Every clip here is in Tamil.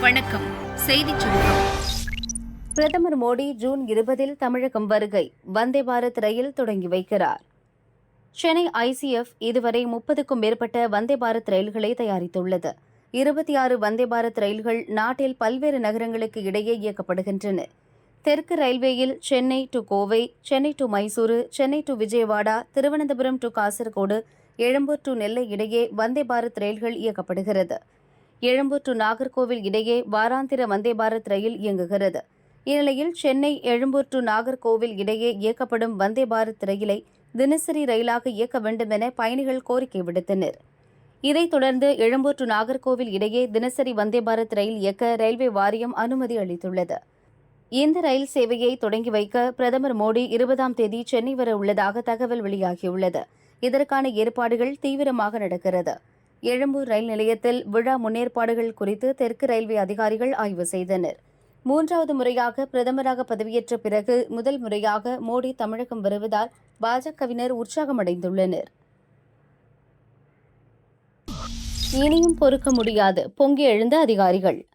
வணக்கம். செய்தி சுருக்கம் பிரதமர் மோடி ஜூன் இருபதில் தமிழகம் வருகை வந்தே பாரத் ரயில் தொடங்கி வைக்கிறார். சென்னை ஐசிஎஃப் இதுவரை முப்பதுக்கும் மேற்பட்ட வந்தே பாரத் ரயில்களை தயாரித்துள்ளது. இருபத்தி ஆறு வந்தே பாரத் ரயில்கள் நாட்டில் பல்வேறு நகரங்களுக்கு இடையே இயக்கப்படுகின்றன. தெற்கு ரயில்வேயில் Chennai to Kovai Chennai to Mysuru Chennai to Vijayawada Thiruvananthapuram to Kasaragod Egmore to Nellai இடையே வந்தே பாரத் ரயில்கள் இயக்கப்படுகிறது. எழும்பூர் டு நாகர்கோவில் இடையே வாராந்திர வந்தே பாரத் ரயில் இயங்குகிறது. இந்நிலையில் சென்னை எழும்பூர் டு நாகர்கோவில் இடையே இயக்கப்படும் வந்தே பாரத் ரயிலை தினசரி ரயிலாக இயக்க வேண்டும் என பயணிகள் கோரிக்கை விடுத்தனர். இதைத் தொடர்ந்து எழும்பூர் டு நாகர்கோவில் இடையே தினசரி வந்தே பாரத் ரயில் இயக்க ரயில்வே வாரியம் அனுமதி அளித்துள்ளது. இந்த ரயில் சேவையை தொடங்கி வைக்க பிரதமர் மோடி இருபதாம் தேதி சென்னை வர உள்ளதாக தகவல் வெளியாகியுள்ளது. இதற்கான ஏற்பாடுகள் தீவிரமாக நடக்கிறது. எழும்பூர் ரயில் நிலையத்தில் விழா முன்னேற்பாடுகள் குறித்து தெற்கு ரயில்வே அதிகாரிகள் ஆய்வு செய்தனர். மூன்றாவது முறையாக பிரதமராக பதவியேற்ற பிறகு முதல் முறையாக மோடி தமிழகம் வருவதால் பாஜகவினர் உற்சாகமடைந்துள்ளனர். இனியும் பொறுக்க முடியாது பொங்கி எழுந்த அதிகாரிகள்.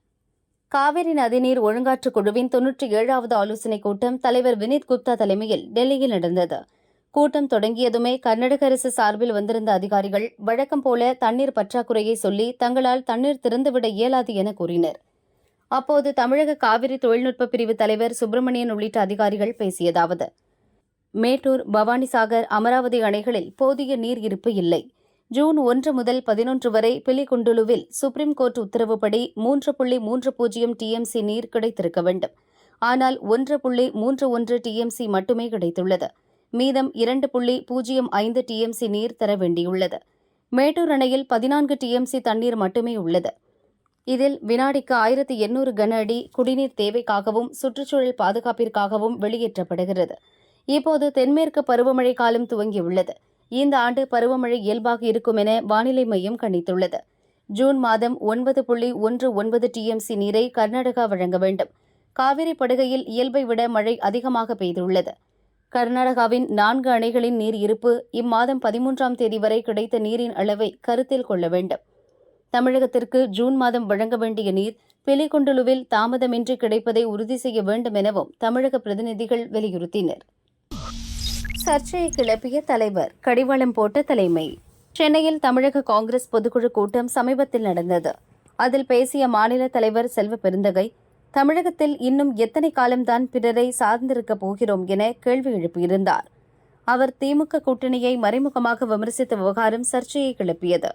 காவிரி நதிநீர் ஒழுங்காற்று குழுவின் தொன்னூற்றி ஏழாவது ஆலோசனைக் கூட்டம் தலைவர் வினித் குப்தா தலைமையில் டெல்லியில் நடந்தது. கூட்டம் தொடங்கியதுமே கர்நாடக அரசு சார்பில் வந்திருந்த அதிகாரிகள் வழக்கம் போல தண்ணீர் பற்றாக்குறையை சொல்லி தங்களால் தண்ணீர் திறந்துவிட இயலாது என கூறினர். அப்போது தமிழக காவிரி தொழில்நுட்ப பிரிவு தலைவர் சுப்பிரமணியன் உள்ளிட்ட அதிகாரிகள் பேசியதாவது மேட்டூர் பவானிசாகர் அமராவதி அணைகளில் போதிய நீர் இருப்பு இல்லை. ஜூன் ஒன்று முதல் பதினொன்று வரை பிலிகுண்டுலுவில் சுப்ரீம் கோர்ட் உத்தரவுப்படி மூன்று புள்ளி மூன்று பூஜ்ஜியம் டிஎம்சி நீர் கிடைத்திருக்க வேண்டும். ஆனால் ஒன்று புள்ளி மூன்று ஒன்று டிஎம்சி மட்டுமே கிடைத்துள்ளது. மீதம் இரண்டு புள்ளி பூஜ்ஜியம் ஐந்து டிஎம்சி நீர் தர வேண்டியுள்ளது. மேட்டூர் அணையில் பதினான்கு டிஎம்சி தண்ணீர் மட்டுமே உள்ளது. இதில் வினாடிக்கு ஆயிரத்தி எண்ணூறு கன அடி குடிநீர் தேவைக்காகவும் சுற்றுச்சூழல் பாதுகாப்பிற்காகவும் வெளியேற்றப்படுகிறது. இப்போது தென்மேற்கு பருவமழை காலம் துவங்கியுள்ளது. இந்த ஆண்டு பருவமழை இயல்பாக இருக்கும் என வானிலை மையம் கணித்துள்ளது. ஜூன் மாதம் ஒன்பது புள்ளி ஒன்று ஒன்பது டிஎம்சி நீரை கர்நாடகா வழங்க வேண்டும். காவிரி படுகையில் இயல்பை விட மழை அதிகமாக பெய்துள்ளது. கர்நாடகாவின் நான்கு அணைகளின் நீர் இருப்பு இம்மாதம் பதிமூன்றாம் தேதி வரை கிடைத்த நீரின் அளவை கருத்தில் கொள்ள வேண்டும். தமிழகத்திற்கு ஜூன் மாதம் வழங்க வேண்டிய நீர் பிலிகுண்டுலுவில் தாமதமின்றி கிடைப்பதை உறுதி செய்ய வேண்டும் எனவும் தமிழக பிரதிநிதிகள் வலியுறுத்தினர். சர்ச்சையை கிளப்பிய தலைவர் கடிவாளம் போட்ட தலைமை. சென்னையில் தமிழக காங்கிரஸ் பொதுக்குழு கூட்டம் சமீபத்தில் நடந்தது. அதில் பேசிய மாநில தலைவர் செல்வ பெருந்தகை தமிழகத்தில் இன்னும் எத்தனை காலம்தான் பிறரை சார்ந்திருக்கப் போகிறோம் என கேள்வி எழுப்பியிருந்தார். அவர் திமுக கூட்டணியை மறைமுகமாக விமர்சித்த விவகாரம் சர்ச்சையை கிளப்பியது.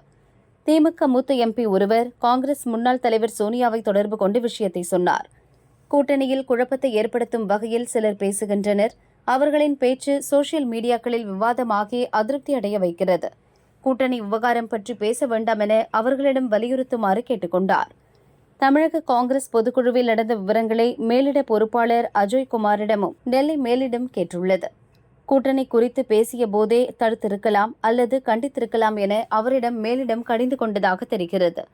திமுக மூத்த எம்பி ஒருவர் காங்கிரஸ் முன்னாள் தலைவர் சோனியாவை தொடர்பு கொண்டு விஷயத்தை சொன்னார். கூட்டணியில் குழப்பத்தை ஏற்படுத்தும் வகையில் சிலர் பேசுகின்றனர். அவர்களின் பேச்சு சோசியல் மீடியாக்களில் விவாதமாகி அதிருப்தி அடைய வைக்கிறது. கூட்டணி விவகாரம் பற்றி பேச வேண்டாம் என அவர்களிடம் வலியுறுத்துமாறு கேட்டுக்கொண்டார். தமிழக காங்கிரஸ் பொதுக்குழுவில் நடந்த விவரங்களை மேலிட பொறுப்பாளர் அஜய் குமாரிடமும் டெல்லி மேலிடம் கேட்டுள்ளது. கூட்டணி குறித்து பேசிய போதே தடுத்திருக்கலாம் அல்லது கண்டித்திருக்கலாம் என அவரிடம் மேலிடம் கடிந்து கொண்டதாக தெரிகிறது.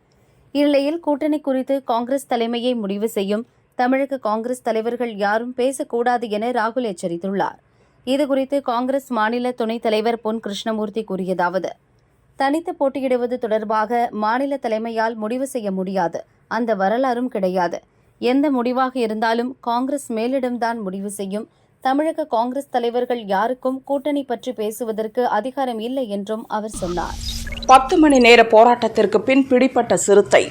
இந்நிலையில் கூட்டணி குறித்து காங்கிரஸ் தலைமையை முடிவு செய்யும் தமிழக காங்கிரஸ் தலைவர்கள் யாரும் பேசக்கூடாது என ராகுல் எச்சரித்துள்ளார். இதுகுறித்து காங்கிரஸ் மாநில துணைத் தலைவர் பொன் கிருஷ்ணமூர்த்தி கூறியதாவது தனித்து போட்டியிடுவது தொடர்பாக மாநில தலைமையால் முடிவு செய்ய முடியாது. அந்த வரலாறும் கிடையாது. எந்த முடிவாக இருந்தாலும் காங்கிரஸ் மேலிடம்தான் முடிவு செய்யும். தமிழக காங்கிரஸ் தலைவர்கள் யாருக்கும் கூட்டணி பற்றி பேசுவதற்கு அதிகாரம் இல்லை என்றும் அவர் சொன்னார். பத்து மணி நேர போராட்டத்திற்கு பின் பிடிப்பட்ட சிறுத்தை.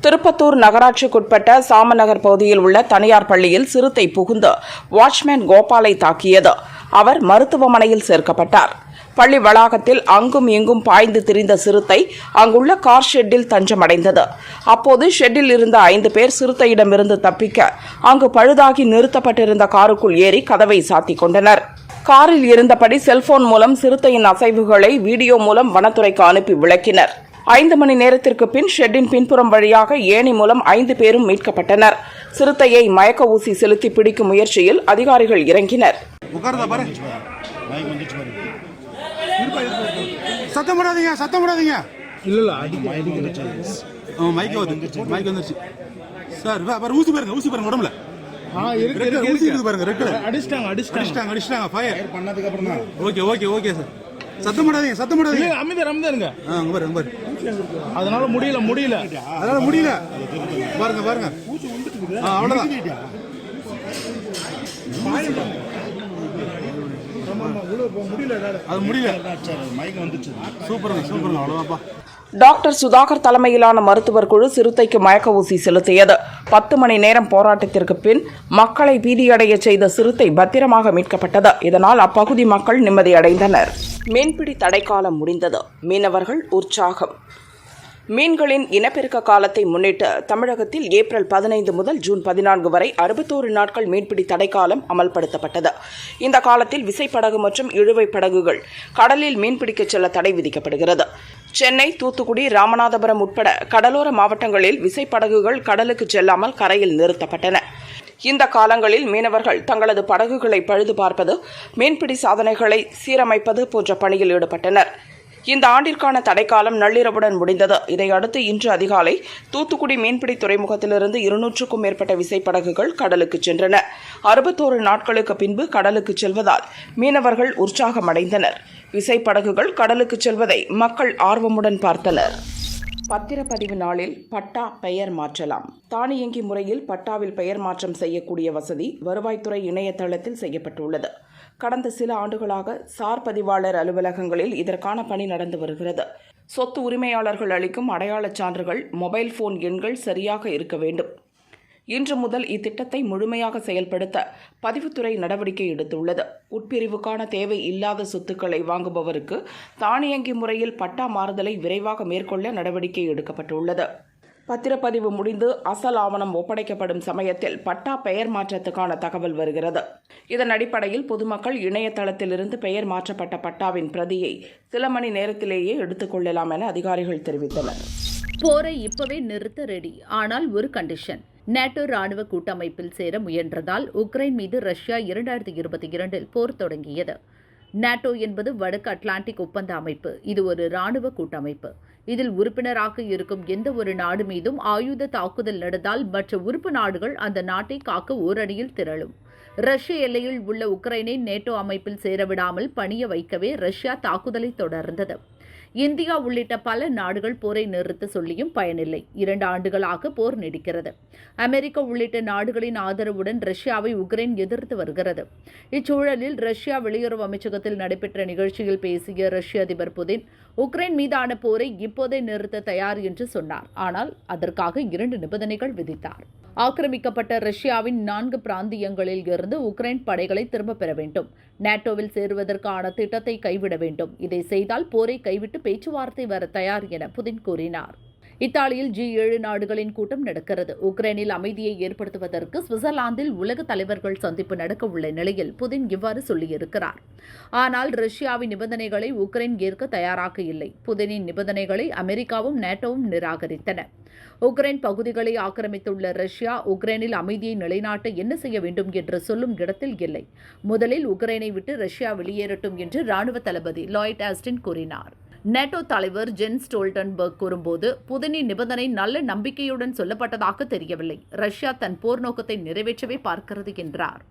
திருப்பத்தூர் நகராட்சிக்குட்பட்ட சாமநகர் பகுதியில் உள்ள தனியார் பள்ளியில் சிறுத்தை புகுந்து வாட்ச்மேன் கோபாலை தாக்கியது. அவர் மருத்துவமனையில் சேர்க்கப்பட்டார். பள்ளி வளாகத்தில் அங்கும் இங்கும் பாய்ந்து திரிந்த சிறுத்தை அங்குள்ள கார் ஷெட்டில் தஞ்சமடைந்தது. அப்போது ஷெட்டில் இருந்த ஐந்து பேர் சிறுத்தையிடமிருந்து தப்பிக்க அங்கு பழுதாகி நிறுத்தப்பட்டிருந்த காருக்குள் ஏறி கதவை சாத்திக் கொண்டனர். காரில் இருந்தபடி செல்போன் மூலம் சிறுத்தையின் அசைவுகளை வீடியோ மூலம் வனத்துறைக்கு அனுப்பி விளக்கினர். ஐந்து மணி நேரத்திற்கு பின் ஷெட்டின் பின்புறம் வழியாக ஏணி மூலம் ஐந்து பேரும் மீட்கப்பட்டனர். சிறுத்தையை மயக்க ஊசி செலுத்தி பிடிக்கும் முயற்சியில் அதிகாரிகள் இறங்கினர் உட்காருதா பாரு இருப்பா, இருப்பா, இருப்பா. சத்தம் போடாதீங்க சத்தம் போடாதீங்க. இல்ல இல்ல அடிக்க மைக் வந்து மைக் வந்துருச்சு. சார் பாரு ஊசி பாருங்க ஊசி பாருங்க உடம்புல. ஆ இருக்கு இருக்கு ஊசி இருக்கு. பாருங்க ரெட் அடிச்சிட்டாங்க அடிச்சிட்டாங்க. அடிச்சிட்டாங்க அடிச்சிட்டாங்க ஃபயர் பண்ணதுக்கு அப்புறம் தான். ஓகே ஓகே ஓகே சார் சத்தம் போடாதீங்க சத்தம் போடாதீங்க. இல்ல அமைதியா ஆ அங்க பாரு அங்க பாரு. அதனால முடியல முடியல. அதனால முடியல. பாருங்க பாருங்க. ஆ அவ்வளவுதான். அது முடியல. வந்துச்சு டாக்டர் சுதாகர் தலைமையிலான மருத்துவர் குழு சிறுத்தைக்கு மயக்க ஊசி செலுத்தியது. பத்து மணி நேரம் போராட்டத்திற்கு பின் மக்களை பீதியடைய செய்த சிறுத்தை பத்திரமாக மீட்கப்பட்டது. இதனால் அப்பகுதி மக்கள் நிம்மதியடைந்தனர். மீன்பிடி தடைக்காலம் முடிந்தது. மீனவர்கள் உற்சாகம். மீன்களின் இனப்பெருக்க காலத்தை முன்னிட்டு தமிழகத்தில் ஏப்ரல் பதினைந்து முதல் ஜூன் பதினான்கு வரை அறுபத்தோரு நாட்கள் மீன்பிடி தடைக்காலம் அமல்படுத்தப்பட்டது. இந்த காலத்தில் விசைப்படகு மற்றும் இழுவை படகுகள் கடலில் மீன்பிடிக்கச் செல்ல தடை விதிக்கப்படுகிறது. சென்னை தூத்துக்குடி ராமநாதபுரம் உட்பட கடலோர மாவட்டங்களில் விசைப்படகுகள் கடலுக்கு செல்லாமல் கரையில் நிறுத்தப்பட்டன. இந்த காலங்களில் மீனவர்கள் தங்களது படகுகளை பழுது பார்ப்பது மீன்பிடி சாதனைகளை சீரமைப்பது போன்ற பணியில் ஈடுபட்டனர். இந்த ஆண்டிற்கான தடைக்காலம் நள்ளிரவுடன் முடிந்தது. இதையடுத்து இன்று அதிகாலை தூத்துக்குடி மீன்பிடி துறைமுகத்திலிருந்து இருநூற்றுக்கும் மேற்பட்ட விசைப்படகுகள் கடலுக்கு சென்றன. அறுபத்தோரு நாட்களுக்கு பின்பு கடலுக்கு செல்வதால் மீனவர்கள் உற்சாகமடைந்தனர். விசைப்படகுகள் கடலுக்கு செல்வதை மக்கள் ஆர்வமுடன் பார்த்தனர். பத்திரப்பதிவு நாளில் பட்டா பெயர் மாற்றலாம். தானியங்கி முறையில் பட்டாவில் பெயர் மாற்றம் செய்யக்கூடிய வசதி வருவாய்த்துறை இணையதளத்தில் செய்யப்பட்டுள்ளது. கடந்த சில ஆண்டுகளாக சார் பதிவாளர் அலுவலகங்களில் இதற்கான பணி நடந்து வருகிறது. சொத்து உரிமையாளர்கள் அளிக்கும் அடையாளச் சான்றுகள் மொபைல் போன் எண்கள் சரியாக இருக்க வேண்டும். இன்று முதல் இத்திட்டத்தை முழுமையாக செயல்படுத்த பதிவுத்துறை நடவடிக்கை எடுத்துள்ளது. உட்பிரிவுக்கான தேவை இல்லாத சொத்துக்களை வாங்குபவருக்கு தானியங்கி முறையில் பட்டா மாறுதலை விரைவாக மேற்கொள்ள நடவடிக்கை எடுக்கப்பட்டுள்ளது. பத்திரப்பதிவு முடிந்து அசல் ஆவணம் ஒப்படைக்கப்படும் சமயத்தில் பட்டா பெயர் மாற்றத்துக்கான தகவல் வருகிறது. இதன் அடிப்படையில் பொதுமக்கள் இணையதளத்திலிருந்து பெயர் மாற்றப்பட்ட பட்டாவின் பிரதியை சில மணி நேரத்திலேயே எடுத்துக்கொள்ளலாம் என அதிகாரிகள் தெரிவித்தனர். போரை இப்பவே நிறுத்த ரெடி ஆனால் ஒரு கண்டிஷன் நேட்டோ ராணுவ கூட்டமைப்பில் சேர முயன்றதால் உக்ரைன் மீது ரஷ்யா இரண்டாயிரத்தி இருபத்தி இரண்டில் போர் தொடங்கியது. நேட்டோ என்பது வடக்கு அட்லாண்டிக் ஒப்பந்த அமைப்பு. இது ஒரு ராணுவ கூட்டமைப்பு. இதில் உறுப்பினராக இருக்கும் எந்த ஒரு நாடு மீதும் ஆயுத தாக்குதல் நடந்தால் மற்ற உறுப்பு நாடுகள் அந்த நாட்டை காக்க ஓரணியில் திரளும். ரஷ்ய எல்லையில் உள்ள உக்ரைனை நேட்டோ அமைப்பில் சேரவிடாமல் பணிய வைக்கவே ரஷ்யா தாக்குதலை தொடர்ந்தது. இந்தியா உள்ளிட்ட பல நாடுகள் போரை நிறுத்த சொல்லியும் பயனில்லை. இரண்டு ஆண்டுகளாக போர் நீடிக்கிறது. அமெரிக்கா உள்ளிட்ட நாடுகளின் ஆதரவுடன் ரஷ்யாவை உக்ரைன் எதிர்த்து வருகிறது. இச்சூழலில் ரஷ்யா வெளியுறவு அமைச்சகத்தில் நடைபெற்ற நிகழ்ச்சியில் பேசிய ரஷ்ய அதிபர் புதின் உக்ரைன் மீதான போரை இப்போதே நிறுத்த தயார் என்று சொன்னார். ஆனால் அதற்காக இரண்டு நிபந்தனைகள் விதித்தார். ஆக்கிரமிக்கப்பட்ட ரஷ்யாவின் நான்கு பிராந்தியங்களில் இருந்து உக்ரைன் படைகளை திரும்பப் பெற வேண்டும். நேட்டோவில் சேருவதற்கான திட்டத்தை கைவிட வேண்டும். இதை செய்தால் போரை கைவிட்டு பேச்சுவார்த்தை வர தயார் என புதின் கூறினார். இத்தாலியில் ஜி ஏழு நாடுகளின் கூட்டம் நடக்கிறது. உக்ரைனில் அமைதியை ஏற்படுத்துவதற்கு சுவிட்சர்லாந்தில் உலக தலைவர்கள் சந்திப்பு நடக்க உள்ள நிலையில் புதின் இவ்வாறு சொல்லியிருக்கிறார். ஆனால் ரஷ்யாவின் நிபந்தனைகளை உக்ரைன் ஏற்க தயாராக இல்லை. புதினின் நிபந்தனைகளை அமெரிக்காவும் நேட்டோவும் நிராகரித்தன. உக்ரைன் பகுதிகளை ஆக்கிரமித்துள்ள ரஷ்யா உக்ரைனில் அமைதியை நிலைநாட்ட என்ன செய்ய வேண்டும் என்று சொல்லும் இடத்தில் இல்லை. முதலில் உக்ரைனை விட்டு ரஷ்யா வெளியேறட்டும் என்று ராணுவ தளபதி லாய்ட் ஆஸ்டின் கூறினார். நேட்டோ தலைவர் ஜென் ஸ்டோல்டன்பர்க் கூறும்போது புதினி நிபந்தனை நல்ல நம்பிக்கையுடன் சொல்லப்பட்டதாக தெரியவில்லை. ரஷ்யா தன் போர் நோக்கத்தை நிறைவேற்றவே பார்க்கிறது என்றார்.